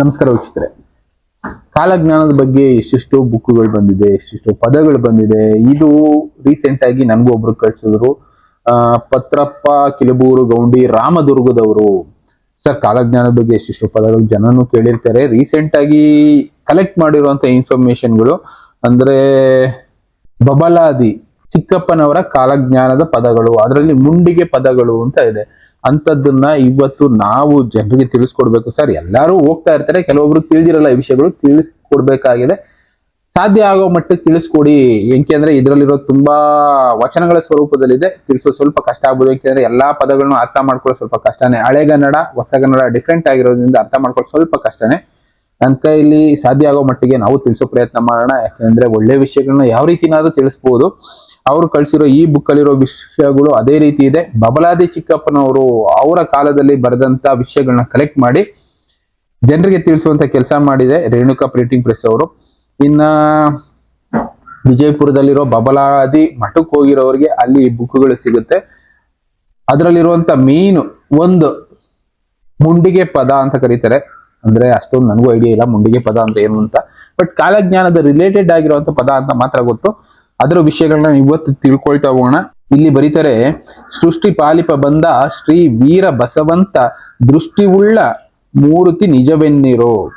ನಮಸ್ಕಾರ ವೀಕ್ಷಕರೇ. ಕಾಲಜ್ಞಾನದ ಬಗ್ಗೆ ಎಷ್ಟೆಷ್ಟೋ ಬುಕ್ಗಳು ಬಂದಿದೆ, ಎಷ್ಟೆಷ್ಟೋ ಪದಗಳು ಬಂದಿದೆ. ಇದು ರೀಸೆಂಟ್ ಆಗಿ ನನಗೂ ಒಬ್ರು ಕಳ್ಸಿದ್ರು. ಪತ್ರಪ್ಪ ಕಿಲಬೂರು ಗೌಂಡಿ ರಾಮದುರ್ಗದವರು. ಸರ್, ಕಾಲಜ್ಞಾನದ ಬಗ್ಗೆ ಎಷ್ಟೆಷ್ಟೋ ಪದಗಳು ಜನನು ಕೇಳಿರ್ತಾರೆ. ರೀಸೆಂಟ್ ಆಗಿ ಕಲೆಕ್ಟ್ ಮಾಡಿರುವಂತ ಇನ್ಫಾರ್ಮೇಶನ್ಗಳು ಅಂದ್ರೆ ಬಬಲಾದಿ ಚಿಕ್ಕಪ್ಪನವರ ಕಾಲಜ್ಞಾನದ ಪದಗಳು. ಅದರಲ್ಲಿ ಮುಂಡಿಗೆ ಪದಗಳು ಅಂತ ಇದೆ. ಅಂತದನ್ನ ಇವತ್ತು ನಾವು ಜನರಿಗೆ ತಿಳಿಸ್ಕೊಡ್ಬೇಕು. ಸರ್, ಎಲ್ಲರೂ ಹೋಗ್ತಾ ಇರ್ತಾರೆ. ಕೆಲವೊಬ್ರು ತಿಳಿದಿರಲ್ಲ ಈ ವಿಷಯಗಳು, ತಿಳಿಸ್ಕೊಡ್ಬೇಕಾಗಿದೆ. ಸಾಧ್ಯ ಆಗೋ ಮಟ್ಟಿಗೆ ತಿಳಿಸ್ಕೊಡಿ. ಏಕೆಂದ್ರೆ ಇದರಲ್ಲಿರೋ ತುಂಬಾ ವಚನಗಳ ಸ್ವರೂಪದಲ್ಲಿದೆ. ತಿಳಿಸೋ ಸ್ವಲ್ಪ ಕಷ್ಟ ಆಗ್ಬೋದು. ಯಾಕೆಂದ್ರೆ ಎಲ್ಲಾ ಪದಗಳನ್ನು ಅರ್ಥ ಮಾಡ್ಕೊಳ್ಳೋ ಸ್ವಲ್ಪ ಕಷ್ಟನೇ. ಹಳೆಗನ್ನಡ ಹೊಸಗನ್ನಡ ಡಿಫ್ರೆಂಟ್ ಆಗಿರೋದ್ರಿಂದ ಅರ್ಥ ಮಾಡ್ಕೊಳ್ಳೋ ಸ್ವಲ್ಪ ಕಷ್ಟನೇ. ನನ್ನ ಕೈಯಲ್ಲಿ ಸಾಧ್ಯ ಆಗೋ ಮಟ್ಟಿಗೆ ನಾವು ತಿಳಿಸೋ ಪ್ರಯತ್ನ ಮಾಡೋಣ. ಯಾಕೆಂದ್ರೆ ಒಳ್ಳೆ ವಿಷಯಗಳನ್ನ ಯಾವ ರೀತಿನಾದ್ರೂ ತಿಳಿಸ್ಬೋದು. ಅವರು ಕಳಿಸಿರೋ ಈ ಬುಕ್ ಅಲ್ಲಿರೋ ವಿಷಯಗಳು ಅದೇ ರೀತಿ ಇದೆ. ಬಬಲಾದಿ ಚಿಕ್ಕಪ್ಪನವರು ಅವರ ಕಾಲದಲ್ಲಿ ಬರೆದಂತ ವಿಷಯಗಳನ್ನ ಕಲೆಕ್ಟ್ ಮಾಡಿ ಜನರಿಗೆ ತಿಳಿಸುವಂತ ಕೆಲಸ ಮಾಡಿದೆ ರೇಣುಕಾ ಪ್ರಿಂಟಿಂಗ್ ಪ್ರೆಸ್ ಅವರು. ಇನ್ನ ವಿಜಯಪುರದಲ್ಲಿರೋ ಬಬಲಾದಿ ಮಠಕ್ಕೆ ಹೋಗಿರೋರಿಗೆ ಅಲ್ಲಿ ಬುಕ್ಗಳು ಸಿಗುತ್ತೆ. ಅದರಲ್ಲಿರುವಂತ ಮೀನು ಒಂದು ಮುಂಡಿಗೆ ಪದ ಅಂತ ಕರೀತಾರೆ. ಅಂದ್ರೆ ಅಷ್ಟೊಂದು ನನಗೂ ಐಡಿಯಾ ಇಲ್ಲ ಮುಂಡಿಗೆ ಪದ ಅಂತ ಏನು ಅಂತ. ಬಟ್ ಕಾಲಜ್ಞಾನದ ರಿಲೇಟೆಡ್ ಆಗಿರುವಂತ ಪದ ಅಂತ ಮಾತ್ರ ಗೊತ್ತು. ಅದರ ವಿಷಯಗಳನ್ನ ಇವತ್ತು ತಿಳ್ಕೊಳ್ತಾ ಹೋಗೋಣ. ಇಲ್ಲಿ ಬರೀತಾರೆ, ಸೃಷ್ಟಿ ಪಾಲಿಪ ಬಂದ ಶ್ರೀ ವೀರ ಬಸವಂತ ದೃಷ್ಟಿವುಳ್ಳ ಮೂರ್ತಿ ನಿಜವೆನ್ನಿರೋ.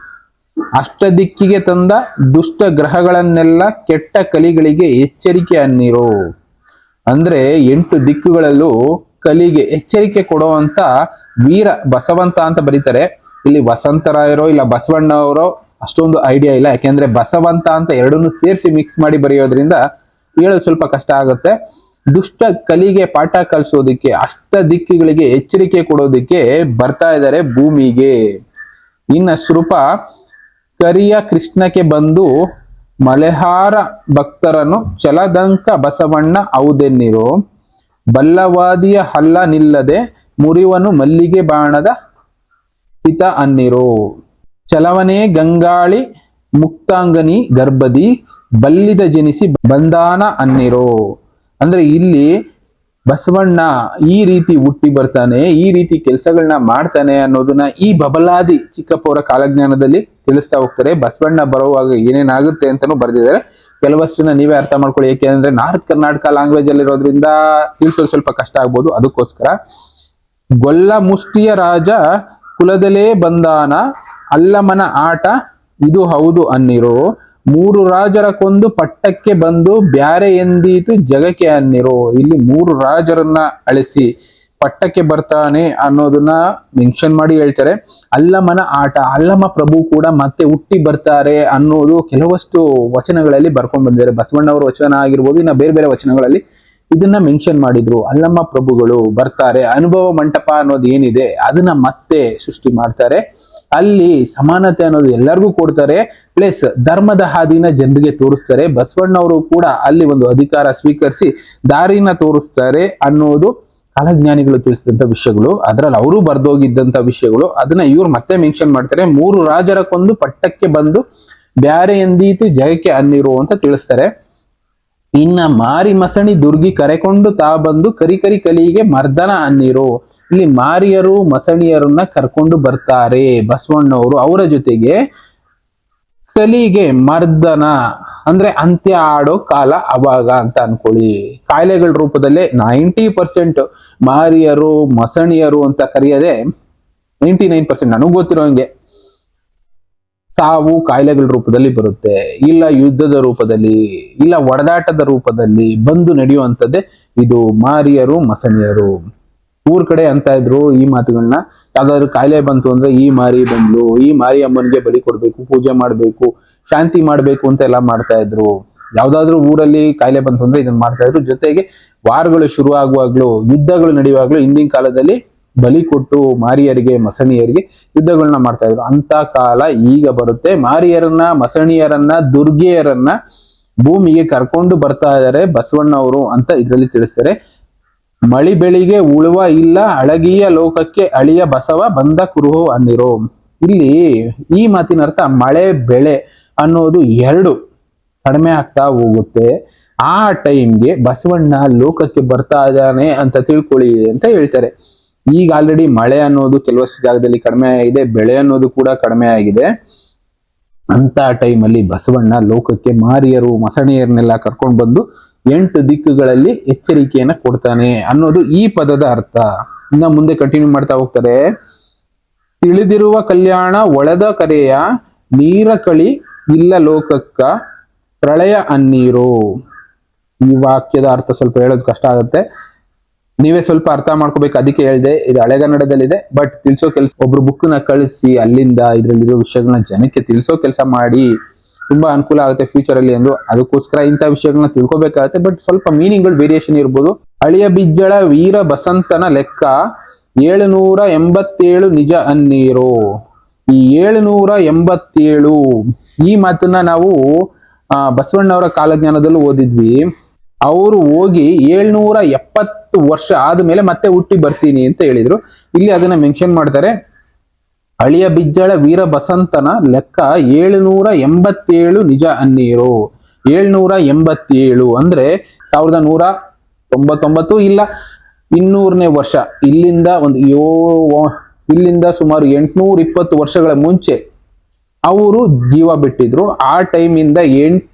ಅಷ್ಟ ದಿಕ್ಕಿಗೆ ತಂದ ದುಷ್ಟ ಗ್ರಹಗಳನ್ನೆಲ್ಲ ಕೆಟ್ಟ ಕಲಿಗಳಿಗೆ ಎಚ್ಚರಿಕೆ ಅನ್ನಿರೋ. ಅಂದ್ರೆ ಎಂಟು ದಿಕ್ಕುಗಳಲ್ಲೂ ಕಲಿಗೆ ಎಚ್ಚರಿಕೆ ಕೊಡುವಂತ ವೀರ ಬಸವಂತ ಅಂತ ಬರೀತಾರೆ. ಇಲ್ಲಿ ವಸಂತರಾಯರೋ ಇಲ್ಲ ಬಸವಣ್ಣವರೋ ಅಷ್ಟೊಂದು ಐಡಿಯಾ ಇಲ್ಲ. ಯಾಕೆಂದ್ರೆ ಬಸವಂತ ಅಂತ ಎರಡನ್ನೂ ಸೇರಿಸಿ ಮಿಕ್ಸ್ ಮಾಡಿ ಬರೆಯೋದ್ರಿಂದ ಹೇಳೋದು ಸ್ವಲ್ಪ ಕಷ್ಟ ಆಗುತ್ತೆ. ದುಷ್ಟ ಕಲಿಗೆ ಪಾಠ ಕಲಿಸೋದಿಕ್ಕೆ, ಅಷ್ಟ ದಿಕ್ಕುಗಳಿಗೆ ಎಚ್ಚರಿಕೆ ಕೊಡೋದಿಕ್ಕೆ ಬರ್ತಾ ಇದ್ದಾರೆ ಭೂಮಿಗೆ. ಇನ್ನ ಸ್ವರೂಪ, ಕರಿಯ ಕೃಷ್ಣಕ್ಕೆ ಬಂದು ಮಲೆಹಾರ ಭಕ್ತರನ್ನು ಚಲದಂಕ ಬಸವಣ್ಣ ಔದೆನ್ನಿರೋ. ಬಲ್ಲವಾದಿಯ ಹಲ್ಲ ನಿಲ್ಲದೆ ಮುರಿವನು ಮಲ್ಲಿಗೆ ಬಾಣದ ಹಿತ ಅನ್ನಿರೋ. ಚಲವನೇ ಗಂಗಾಳಿ ಮುಕ್ತಾಂಗನಿ ಗರ್ಭದಿ ಬಲ್ಲಿದ ಜನಿಸಿ ಬಂದಾನ ಅನ್ನಿರೋ. ಅಂದ್ರೆ ಇಲ್ಲಿ ಬಸವಣ್ಣ ಈ ರೀತಿ ಹುಟ್ಟಿ ಬರ್ತಾನೆ, ಈ ರೀತಿ ಕೆಲಸಗಳನ್ನ ಮಾಡ್ತಾನೆ ಅನ್ನೋದನ್ನ ಈ ಬಬಲಾದಿ ಚಿಕ್ಕಪ್ಪವರ ಕಾಲಜ್ಞಾನದಲ್ಲಿ ತಿಳಿಸ್ತಾ ಹೋಗ್ತಾರೆ. ಬಸವಣ್ಣ ಬರುವಾಗ ಏನೇನಾಗುತ್ತೆ ಅಂತಾನು ಬರೆದಿದ್ದಾರೆ. ಕೆಲವಷ್ಟನ್ನ ನೀವೇ ಅರ್ಥ ಮಾಡ್ಕೊಳ್ಳಿ. ಏಕೆಂದ್ರೆ ನಾರ್ತ್ ಕರ್ನಾಟಕ ಲ್ಯಾಂಗ್ವೇಜ್ ಅಲ್ಲಿರೋದ್ರಿಂದ ತಿಳಿಸೋದು ಸ್ವಲ್ಪ ಕಷ್ಟ ಆಗ್ಬೋದು. ಅದಕ್ಕೋಸ್ಕರ ಗೊಲ್ಲ ಮುಷ್ಟಿಯ ರಾಜ ಕುಲದಲೇ ಬಂದಾನ, ಅಲ್ಲಮನ ಆಟ ಇದು ಹೌದು ಅನ್ನಿರೋ. ಮೂರು ರಾಜರ ಕೊಂದು ಪಟ್ಟಕ್ಕೆ ಬಂದು ಬ್ಯಾರೆ ಎಂದೀತು ಜಗಕ್ಕೆ ಅನ್ನಿರು. ಇಲ್ಲಿ ಮೂರು ರಾಜರನ್ನ ಅಳಿಸಿ ಪಟ್ಟಕ್ಕೆ ಬರ್ತಾನೆ ಅನ್ನೋದನ್ನ ಮೆನ್ಷನ್ ಮಾಡಿ ಹೇಳ್ತಾರೆ. ಅಲ್ಲಮನ ಆಟ, ಅಲ್ಲಮ ಪ್ರಭು ಕೂಡ ಮತ್ತೆ ಹುಟ್ಟಿ ಬರ್ತಾರೆ ಅನ್ನೋದು ಕೆಲವಷ್ಟು ವಚನಗಳಲ್ಲಿ ಬರ್ಕೊಂಡು ಬಂದಿದ್ದಾರೆ ಬಸವಣ್ಣವರ ವಚನ ಆಗಿರ್ಬೋದು, ಇನ್ನ ಬೇರೆ ಬೇರೆ ವಚನಗಳಲ್ಲಿ ಇದನ್ನ ಮೆನ್ಷನ್ ಮಾಡಿದ್ರು. ಅಲ್ಲಮ್ಮ ಪ್ರಭುಗಳು ಬರ್ತಾರೆ. ಅನುಭವ ಮಂಟಪ ಅನ್ನೋದು ಏನಿದೆ, ಅದನ್ನ ಮತ್ತೆ ಸೃಷ್ಟಿ ಮಾಡ್ತಾರೆ. ಅಲ್ಲಿ ಸಮಾನತೆ ಅನ್ನೋದು ಎಲ್ಲರಿಗೂ ಕೊಡ್ತಾರೆ. ಪ್ಲಸ್ ಧರ್ಮದ ಹಾದಿನ ಜನರಿಗೆ ತೋರಿಸ್ತಾರೆ. ಬಸವಣ್ಣವರು ಕೂಡ ಅಲ್ಲಿ ಒಂದು ಅಧಿಕಾರ ಸ್ವೀಕರಿಸಿ ದಾರಿನ ತೋರಿಸ್ತಾರೆ ಅನ್ನೋದು ಕಾಲಜ್ಞಾನಿಗಳು ತಿಳಿಸಿದಂಥ ವಿಷಯಗಳು. ಅದರಲ್ಲಿ ಅವರು ಬರೆದೋಗಿದ್ದಂಥ ವಿಷಯಗಳು. ಅದನ್ನ ಇವ್ರು ಮತ್ತೆ ಮೆನ್ಷನ್ ಮಾಡ್ತಾರೆ. ಮೂರು ರಾಜರ ಕೊಂದು ಪಟ್ಟಕ್ಕೆ ಬಂದು ಬ್ಯಾರೆ ಎಂದೀತು ಜಯಕ್ಕೆ ಅನ್ನಿರು ಅಂತ ತಿಳಿಸ್ತಾರೆ. ಇನ್ನ ಮಾರಿ ಮಸಣಿ ದುರ್ಗಿ ಕರೆಕೊಂಡು ತಾ ಬಂದು ಕರಿ ಕರಿ ಕಲಿಗೆ ಮರ್ದನ ಅನ್ನಿರು. ಇಲ್ಲಿ ಮಾರಿಯರು, ಮಸಣಿಯರನ್ನ ಕರ್ಕೊಂಡು ಬರ್ತಾರೆ. ಬಸವಣ್ಣವರು ಅವರ ಜೊತೆಗೆ ಕಲಿಗೆ ಮರ್ದನ, ಅಂದ್ರೆ ಅಂತ್ಯ ಆಡೋ ಕಾಲ ಅವಾಗ ಅಂತ ಅನ್ಕೊಳ್ಳಿ. ಕಾಯಿಲೆಗಳ ರೂಪದಲ್ಲೇ ನೈಂಟಿ ಪರ್ಸೆಂಟ್ ಮಾರಿಯರು, ಮಸಣಿಯರು ಅಂತ ಕರೆಯದೆ ನೈಂಟಿ ನೈನ್ ಪರ್ಸೆಂಟ್ ನನಗೆ ಗೊತ್ತಿರೋ ಹಂಗೆ. ಸಾವು ಕಾಯಿಲೆಗಳ ರೂಪದಲ್ಲಿ ಬರುತ್ತೆ. ಇಲ್ಲ ಯುದ್ಧದ ರೂಪದಲ್ಲಿ, ಇಲ್ಲ ಒಡದಾಟದ ರೂಪದಲ್ಲಿ ಬಂದು ನಡೆಯುವಂಥದ್ದೇ ಇದು ಮಾರಿಯರು, ಮಸಣಿಯರು. ಊರ್ ಕಡೆ ಅಂತ ಇದ್ರು ಈ ಮಾತುಗಳನ್ನ ಯಾವ್ದಾದ್ರು ಕಾಯಿಲೆ ಬಂತು ಅಂದ್ರೆ ಈ ಮಾರಿ ಬಂದ್ಲು ಈ ಮಾರಿ ಅಮ್ಮನಿಗೆ ಬಲಿ ಕೊಡ್ಬೇಕು, ಪೂಜೆ ಮಾಡ್ಬೇಕು, ಶಾಂತಿ ಮಾಡ್ಬೇಕು ಅಂತ ಎಲ್ಲ ಮಾಡ್ತಾ ಇದ್ರು. ಯಾವ್ದಾದ್ರು ಊರಲ್ಲಿ ಕಾಯಿಲೆ ಬಂತು ಅಂದ್ರೆ ಇದನ್ನ ಮಾಡ್ತಾ ಇದ್ರು. ಜೊತೆಗೆ ವಾರಗಳು ಶುರು ಆಗುವಾಗ್ಲೂ ಯುದ್ಧಗಳು ನಡೆಯುವಾಗ್ಲೂ ಹಿಂದಿನ ಕಾಲದಲ್ಲಿ ಬಲಿ ಕೊಟ್ಟು ಮಾರಿಯರಿಗೆ, ಮಸಣಿಯರಿಗೆ ಯುದ್ಧಗಳನ್ನ ಮಾಡ್ತಾ ಇದ್ರು. ಅಂತ ಕಾಲ ಈಗ ಬರುತ್ತೆ. ಮಾರಿಯರನ್ನ, ಮಸಣಿಯರನ್ನ, ದುರ್ಗೆಯರನ್ನ ಭೂಮಿಗೆ ಕರ್ಕೊಂಡು ಬರ್ತಾ ಇದ್ದಾರೆ ಬಸವಣ್ಣವರು ಅಂತ ಇದರಲ್ಲಿ ತಿಳಿಸ್ತಾರೆ. ಮಳಿ ಬೆಳಿಗೆ ಉಳುವ ಇಲ್ಲ, ಅಳಗಿಯ ಲೋಕಕ್ಕೆ ಅಳಿಯ ಬಸವ ಬಂದ ಕುರುಹು ಅನ್ನಿರೋ ಇಲ್ಲಿ ಈ ಮಾತಿನ ಅರ್ಥ ಮಳೆ ಬೆಳೆ ಅನ್ನೋದು ಎರಡು ಕಡಿಮೆ ಆಗ್ತಾ ಹೋಗುತ್ತೆ. ಆ ಟೈಮ್ಗೆ ಬಸವಣ್ಣ ಲೋಕಕ್ಕೆ ಬರ್ತಾ ಇದ್ದಾನೆ ಅಂತ ತಿಳ್ಕೊಳ್ಳಿ ಅಂತ ಹೇಳ್ತಾರೆ. ಈಗ ಆಲ್ರೆಡಿ ಮಳೆ ಅನ್ನೋದು ಕೆಲವಷ್ಟು ಜಾಗದಲ್ಲಿ ಕಡಿಮೆ ಆಗಿದೆ, ಬೆಳೆ ಅನ್ನೋದು ಕೂಡ ಕಡಿಮೆ ಆಗಿದೆ. ಅಂತ ಟೈಮಲ್ಲಿ ಬಸವಣ್ಣ ಲೋಕಕ್ಕೆ ಮಾರಿಯರು, ಮಸಣಿಯರನ್ನೆಲ್ಲ ಕರ್ಕೊಂಡು ಬಂದು ಎಂಟು ದಿಕ್ಕುಗಳಲ್ಲಿ ಎಚ್ಚರಿಕೆಯನ್ನ ಕೊಡ್ತಾನೆ ಅನ್ನೋದು ಈ ಪದದ ಅರ್ಥ. ಇನ್ನ ಮುಂದೆ ಕಂಟಿನ್ಯೂ ಮಾಡ್ತಾ ಹೋಗ್ತಾರೆ. ತಿಳಿದಿರುವ ಕಲ್ಯಾಣ ಒಳದ ಕರೆಯ ನೀರ ಕಳಿ ಇಲ್ಲ ಲೋಕಕ್ಕ ಪ್ರಳಯ ಅನ್ನೀರು. ಈ ವಾಕ್ಯದ ಅರ್ಥ ಸ್ವಲ್ಪ ಹೇಳೋದು ಕಷ್ಟ ಆಗುತ್ತೆ. ನೀವೇ ಸ್ವಲ್ಪ ಅರ್ಥ ಮಾಡ್ಕೋಬೇಕು, ಅದಕ್ಕೆ ಹೇಳಿದೆ, ಇದು ಹಳೆಗನ್ನಡದಲ್ಲಿದೆ ಬಟ್ ತಿಳ್ಸೋ ಕೆಲಸ ಒಬ್ರು ಬುಕ್ನ ಕಳಿಸಿ, ಅಲ್ಲಿಂದ ಇದರಲ್ಲಿರೋ ವಿಷಯಗಳನ್ನ ಜನಕ್ಕೆ ತಿಳಿಸೋ ಕೆಲಸ ಮಾಡಿ. ತುಂಬಾ ಅನುಕೂಲ ಆಗುತ್ತೆ ಫ್ಯೂಚರ್ ಅಲ್ಲಿ ಎಂದು. ಅದಕ್ಕೋಸ್ಕರ ಇಂಥ ವಿಷಯಗಳನ್ನ ತಿಳ್ಕೊಬೇಕಾಗತ್ತೆ. ಬಟ್ ಸ್ವಲ್ಪ ಮೀನಿಂಗ್ಗಳು ವೇರಿಯೇಷನ್ ಇರ್ಬೋದು. ಅಳಿಯ ಬಿಜ್ಜಳ ವೀರ ಬಸಂತನ ಲೆಕ್ಕ ಏಳುನೂರ ಎಂಬತ್ತೇಳು ನಿಜ ಅನ್ನೀರು. ಈ ಏಳುನೂರ ಎಂಬತ್ತೇಳು. ಈ ಮಾತನ್ನ ನಾವು ಆ, ಬಸವಣ್ಣವರ ಕಾಲಜ್ಞಾನದಲ್ಲೂ ಓದಿದ್ವಿ. ಅವರು ಹೋಗಿ ಏಳ್ನೂರ ಎಪ್ಪತ್ತು ವರ್ಷ ಆದ್ಮೇಲೆ ಮತ್ತೆ ಹುಟ್ಟಿ ಬರ್ತೀನಿ ಅಂತ ಹೇಳಿದ್ರು. ಇಲ್ಲಿ ಅದನ್ನ ಮೆನ್ಷನ್ ಮಾಡ್ತಾರೆ. ಅಳಿಯ ಬಿಜ್ಜಳ ವೀರ ಬಸಂತನ ಲೆಕ್ಕ ಏಳುನೂರ ಎಂಬತ್ತೇಳು ನಿಜ ಅನ್ನೀರು. ಏಳ್ನೂರ ಎಂಬತ್ತೇಳು ಅಂದ್ರೆ ಸಾವಿರದ ನೂರ ತೊಂಬತ್ತೊಂಬತ್ತು ಇಲ್ಲ, ಇನ್ನೂರನೇ ವರ್ಷ. ಇಲ್ಲಿಂದ ಒಂದು ಯೋ ಇಲ್ಲಿಂದ ಸುಮಾರು ಎಂಟುನೂರ ಇಪ್ಪತ್ತು ವರ್ಷಗಳ ಮುಂಚೆ ಅವರು ಜೀವ ಬಿಟ್ಟಿದ್ರು. ಆ ಟೈಮಿಂದ ಎಂಟ್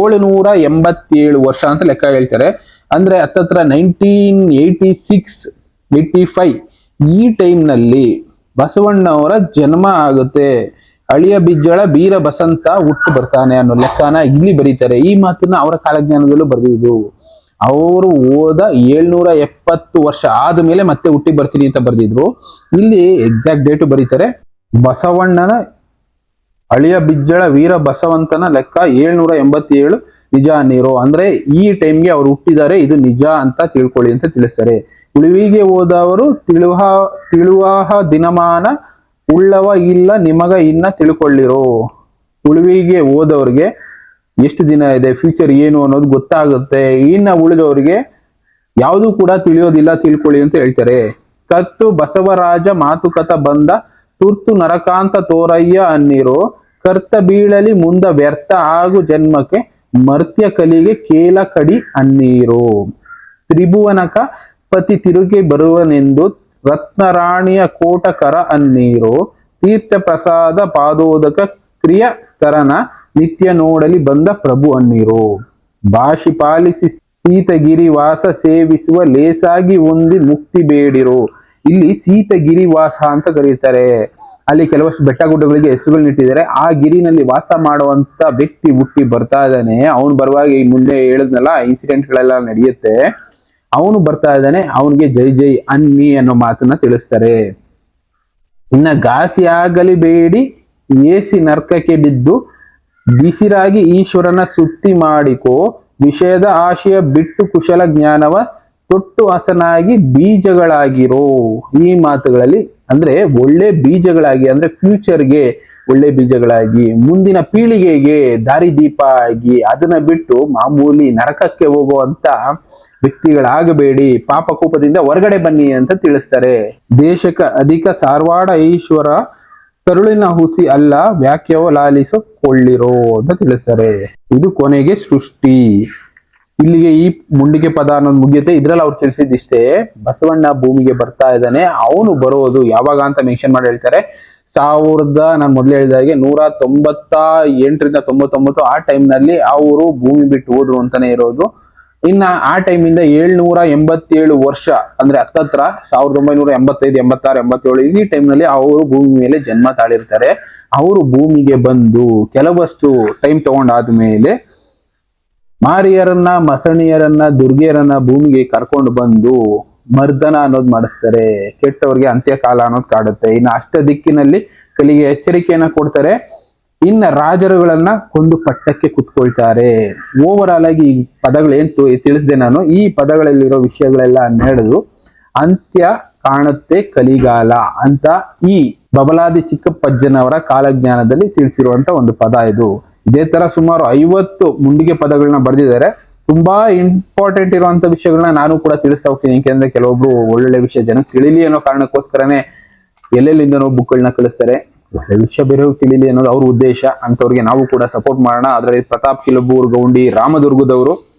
ಏಳುನೂರ ಎಂಬತ್ತೇಳು ವರ್ಷ ಅಂತ ಲೆಕ್ಕ ಹೇಳ್ತಾರೆ. ಅಂದ್ರೆ ಹತ್ತತ್ರ nineteen eighty six eighty five ಈ ಟೈಮ್ನಲ್ಲಿ ಬಸವಣ್ಣವರ ಜನ್ಮ ಆಗುತ್ತೆ. ಅಳಿಯ ಬಿಜ್ಜಳ ಬೀರ ಬಸಂತ ಹುಟ್ಟು ಬರ್ತಾನೆ ಅನ್ನೋ ಲೆಕ್ಕನ ಇಲ್ಲಿ ಬರೀತಾರೆ. ಈ ಮಾತನ್ನ ಅವರ ಕಾಲಜ್ಞಾನದಲ್ಲೂ ಬರೆದಿದ್ರು ಅವರು ಓದ ಏಳ್ನೂರ ಎಪ್ಪತ್ತು ವರ್ಷ ಆದ್ಮೇಲೆ ಮತ್ತೆ ಹುಟ್ಟಿ ಬರ್ತೀನಿ ಅಂತ ಬರೆದಿದ್ರು. ಇಲ್ಲಿ ಎಕ್ಸಾಕ್ಟ್ ಡೇಟು ಬರೀತಾರೆ. ಬಸವಣ್ಣನ ಅಳಿಯ ಬಿಜ್ಜಳ ವೀರ ಬಸವಂತನ ಲೆಕ್ಕ ಏಳ್ನೂರ ಎಂಬತ್ತೇಳು ನಿಜ ಅಂದ್ರೆ ಈ ಟೈಮ್ಗೆ ಅವ್ರು ಹುಟ್ಟಿದ್ದಾರೆ ಇದು ನಿಜ ಅಂತ ತಿಳ್ಕೊಳ್ಳಿ ಅಂತ ತಿಳಿಸ್ತಾರೆ. ಉಳಿವಿಗೆ ಹೋದವರು ತಿಳುಹ ತಿಳುವಾಹ ದಿನಮಾನ ಉಳ್ಳವ ಇಲ್ಲ ನಿಮಗ ಇನ್ನ ತಿಳ್ಕೊಳ್ಳಿರೋ. ಉಳಿವಿಗೆ ಹೋದವ್ರಿಗೆ ಎಷ್ಟು ದಿನ ಇದೆ ಫ್ಯೂಚರ್ ಏನು ಅನ್ನೋದು ಗೊತ್ತಾಗುತ್ತೆ. ಇನ್ನ ಉಳಿದವ್ರಿಗೆ ಯಾವುದು ಕೂಡ ತಿಳಿಯೋದಿಲ್ಲ, ತಿಳ್ಕೊಳ್ಳಿ ಅಂತ ಹೇಳ್ತಾರೆ. ಕತ್ತು ಬಸವರಾಜ ಮಾತುಕತ ಬಂದ ತುರ್ತು ನರಕಾಂತ ತೋರಯ್ಯ ಅನ್ನಿರೋ, ಕರ್ತ ಬೀಳಲಿ ಮುಂದ ವ್ಯರ್ಥ ಆಗು ಜನ್ಮಕ್ಕೆ ಮರ್ತ್ಯ ಕಲಿಗೆ ಕೇಲ ಕಡಿ ಅನ್ನೀರು. ತ್ರಿಭುವನಕ ಪತಿ ತಿರುಗಿ ಬರುವನೆಂದು ರತ್ನರಾಣಿಯ ಕೋಟಕರ ಅನ್ನೀರು. ತೀರ್ಥ ಪ್ರಸಾದ ಪಾದೋದಕ ಕ್ರಿಯ ಸ್ತರನ ನಿತ್ಯ ನೋಡಲಿ ಬಂದ ಪ್ರಭು ಅನ್ನೀರು. ಭಾಷಿ ಪಾಲಿಸಿ ಸೀತಗಿರಿ ವಾಸ ಸೇವಿಸುವ ಲೇಸಾಗಿ ಹೊಂದಿ ಮುಕ್ತಿ ಬೇಡಿರು. ಇಲ್ಲಿ ಸೀತಗಿರಿ ವಾಸ ಅಂತ ಕರೀತಾರೆ. ಅಲ್ಲಿ ಕೆಲವಷ್ಟು ಬೆಟ್ಟ ಗುಡ್ಡಗಳಿಗೆ ಹೆಸರುಗಳನ್ನ ಇಟ್ಟಿದ್ದಾರೆ. ಆ ಗಿರಿನಲ್ಲಿ ವಾಸ ಮಾಡುವಂತ ವ್ಯಕ್ತಿ ಹುಟ್ಟಿ ಬರ್ತಾ ಇದ್ದಾನೆ. ಅವನು ಬರುವಾಗ ಈ ಮುಂದೆ ಹೇಳಿದ್ನಲ್ಲ ಇನ್ಸಿಡೆಂಟ್ಗಳೆಲ್ಲ ನಡೆಯುತ್ತೆ. ಅವನು ಬರ್ತಾ ಇದ್ದಾನೆ, ಅವನಿಗೆ ಜೈ ಜೈ ಅನ್ನಿ ಅನ್ನೋ ಮಾತನ್ನ ತಿಳಿಸ್ತಾರೆ. ಇನ್ನ ಘಾಸಿ ಆಗಲಿ ಬೇಡಿ, ಏಸಿ ನರ್ಕಕ್ಕೆ ಬಿದ್ದು ಬಿಸಿರಾಗಿ ಈಶ್ವರನ ಸುತ್ತಿ ಮಾಡಿಕೋ, ವಿಷಯದ ಆಶಯ ಬಿಟ್ಟು ಕುಶಲ ಜ್ಞಾನವ ತೊಟ್ಟು ಹಸನಾಗಿ ಬೀಜಗಳಾಗಿರೋ. ಈ ಮಾತುಗಳಲ್ಲಿ ಅಂದ್ರೆ ಒಳ್ಳೆ ಬೀಜಗಳಾಗಿ, ಅಂದ್ರೆ ಫ್ಯೂಚರ್ಗೆ ಒಳ್ಳೆ ಬೀಜಗಳಾಗಿ, ಮುಂದಿನ ಪೀಳಿಗೆಗೆ ದಾರಿದೀಪ ಆಗಿ, ಅದನ್ನ ಬಿಟ್ಟು ಮಾಮೂಲಿ ನರಕಕ್ಕೆ ಹೋಗುವಂತ ವ್ಯಕ್ತಿಗಳಾಗಬೇಡಿ, ಪಾಪಕೋಪದಿಂದ ಹೊರಗಡೆ ಬನ್ನಿ ಅಂತ ತಿಳಿಸ್ತಾರೆ. ದೇಶಕ ಅಧಿಕ ಸಾರ್ವಾಡ ಈಶ್ವರ ಕರುಳಿನ ಹುಸಿ ಅಲ್ಲ, ವ್ಯಾಖ್ಯವ ಲಾಲಿಸಿಕೊಳ್ಳಿರೋ ಅಂತ ತಿಳಿಸ್ತಾರೆ. ಇದು ಕೊನೆಗೆ ಸೃಷ್ಟಿ. ಇಲ್ಲಿಗೆ ಈ ಮುಂಡಿಗೆ ಪದ ಅನ್ನೋದು ಮುಗಿಯುತ್ತೆ. ಇದ್ರಲ್ಲಿ ಅವ್ರು ತಿಳಿಸಿದಿಷ್ಟೇ ಬಸವಣ್ಣ ಭೂಮಿಗೆ ಬರ್ತಾ ಇದ್ದಾನೆ, ಅವನು ಬರೋದು ಯಾವಾಗ ಅಂತ ಮೆನ್ಷನ್ ಮಾಡಿ ಹೇಳ್ತಾರೆ. ಸಾವಿರದ, ನಾನು ಮೊದಲು ಹೇಳಿದಾಗೆ ನೂರ ತೊಂಬತ್ತ ಎಂಟರಿಂದ ತೊಂಬತ್ತೊಂಬತ್ತು ಆ ಟೈಮ್ನಲ್ಲಿ ಅವರು ಭೂಮಿ ಬಿಟ್ಟು ಹೋದ್ರು ಅಂತಾನೆ ಇರೋದು. ಇನ್ನ ಆ ಟೈಮಿಂದ ಏಳ್ನೂರ ಎಂಬತ್ತೇಳು ವರ್ಷ, ಅಂದ್ರೆ ಹತ್ತತ್ರ ಸಾವಿರದ ಒಂಬೈನೂರ ಎಂಬತ್ತೈದು, ಎಂಬತ್ತಾರು, ಎಂಬತ್ತೇಳು ಈ ಟೈಮ್ನಲ್ಲಿ ಅವರು ಭೂಮಿ ಮೇಲೆ ಜನ್ಮ ತಾಳಿರ್ತಾರೆ. ಅವರು ಭೂಮಿಗೆ ಬಂದು ಕೆಲವಷ್ಟು ಟೈಮ್ ತಗೊಂಡಾದ್ಮೇಲೆ ಮಾರಿಯರನ್ನ, ಮಸಣಿಯರನ್ನ, ದುರ್ಗಿಯರನ್ನ ಭೂಮಿಗೆ ಕರ್ಕೊಂಡು ಬಂದು ಮರ್ದನ ಅನ್ನೋದು ಮಾಡಿಸ್ತಾರೆ. ಕೆಟ್ಟವ್ರಿಗೆ ಅಂತ್ಯಕಾಲ ಅನ್ನೋದು ಕಾಡುತ್ತೆ. ಇನ್ನು ಅಷ್ಟ ದಿಕ್ಕಿನಲ್ಲಿ ಕಲಿಗೆ ಎಚ್ಚರಿಕೆಯನ್ನ ಕೊಡ್ತಾರೆ. ಇನ್ನ ರಾಜರುಗಳನ್ನ ಕೊಂದು ಪಟ್ಟಕ್ಕೆ ಕುತ್ಕೊಳ್ತಾರೆ. ಓವರ್ ಆಲ್ ಆಗಿ ಈ ಪದಗಳೇನು ತಿಳಿಸಿದೆ ನಾನು, ಈ ಪದಗಳಲ್ಲಿರೋ ವಿಷಯಗಳೆಲ್ಲ ನಡೆದು, ಅಂತ್ಯ ಕಾಣುತ್ತೆ ಕಲಿಗಾಲ ಅಂತ ಈ ಬಬಲಾದಿ ಚಿಕ್ಕಪ್ಪಜ್ಜನವರ ಕಾಲಜ್ಞಾನದಲ್ಲಿ ತಿಳಿಸಿರುವಂತ ಒಂದು ಪದ ಇದು. ಇದೇ ತರ ಸುಮಾರು ಐವತ್ತು ಮುಂಡಿಗೆ ಪದಗಳನ್ನ ಬರೆದಿದ್ದಾರೆ. ತುಂಬಾ ಇಂಪಾರ್ಟೆಂಟ್ ಇರುವಂತ ವಿಷಯಗಳನ್ನ ನಾನು ಕೂಡ ತಿಳಿಸ್ತಾ ಹೋಗ್ತೀನಿ. ಯಾಕೆಂದ್ರೆ ಕೆಲವೊಬ್ರು ಒಳ್ಳೊಳ್ಳೆ ವಿಷಯ ಜನಕ್ಕೆ ತಿಳಿಲಿ ಅನ್ನೋ ಕಾರಣಕ್ಕೋಸ್ಕರನೇ ಎಲ್ಲೆಲ್ಲಿಂದನೋ ಬುಕ್ಗಳನ್ನ ಕಳಿಸ್ತಾರೆ. ವಿಷಯ ಬೇರೆ ತಿಳಿಲಿ ಅನ್ನೋದು ಅವ್ರ ಉದ್ದೇಶ ಅಂತವ್ರಿಗೆ ನಾವು ಕೂಡ ಸಪೋರ್ಟ್ ಮಾಡೋಣ. ಅದರಲ್ಲಿ ಪ್ರತಾಪ್ ಕಿಲಬೂರ್ ಗೌಂಡಿ, ರಾಮದುರ್ಗದವರು,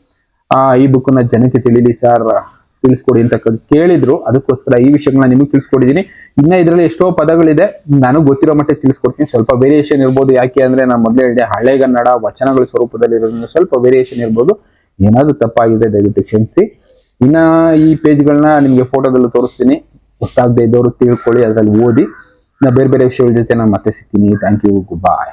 ಆ, ಈ ನ ಜನಕ್ಕೆ ತಿಳಿಲಿ ಸರ್ ತಿಳಿಸ್ಕೊಡಿ ಅಂತ ಕೇಳಿದ್ರು. ಅದಕ್ಕೋಸ್ಕರ ಈ ವಿಷಯಗಳನ್ನ ನಿಮಗೆ ತಿಳಿಸ್ಕೊಡಿದೀನಿ. ಇನ್ನ ಇದರಲ್ಲಿ ಎಷ್ಟೋ ಪದಗಳಿದೆ, ನಾನು ಗೊತ್ತಿರೋ ಮಟ್ಟಿಗೆ ತಿಳಿಸ್ಕೊಡ್ತೀನಿ. ಸ್ವಲ್ಪ ವೇರಿಯೇಷನ್ ಇರ್ಬೋದು. ಯಾಕೆ ಅಂದ್ರೆ ನಾನು ಮೊದಲೇ ಹೇಳಿದೆ ಹಳೆಗನ್ನಡ ವಚನಗಳ ಸ್ವರೂಪದಲ್ಲಿ ಇರೋದ್ರಿಂದ ಸ್ವಲ್ಪ ವೇರಿಯೇಷನ್ ಇರ್ಬೋದು. ಏನಾದ್ರು ತಪ್ಪಾಗಿದೆ, ದಯವಿಟ್ಟು ಕ್ಷಮಿಸಿ. ಇನ್ನ ಈ ಪೇಜ್ಗಳನ್ನ ನಿಮಗೆ ಫೋಟೋದಲ್ಲೂ ತೋರಿಸ್ತೀನಿ. ಗೊತ್ತಾಗದೆ ಇದ್ದವರು ತಿಳ್ಕೊಳ್ಳಿ, ಅದರಲ್ಲಿ ಓದಿ. ನಾ ಬೇರೆ ಬೇರೆ ವಿಷಯಗಳ ಜೊತೆ ನಾನು ಮತ್ತೆ ಸಿಗ್ತೀನಿ ಥ್ಯಾಂಕ್ ಯು ಗುಡ್ ಬಾಯ್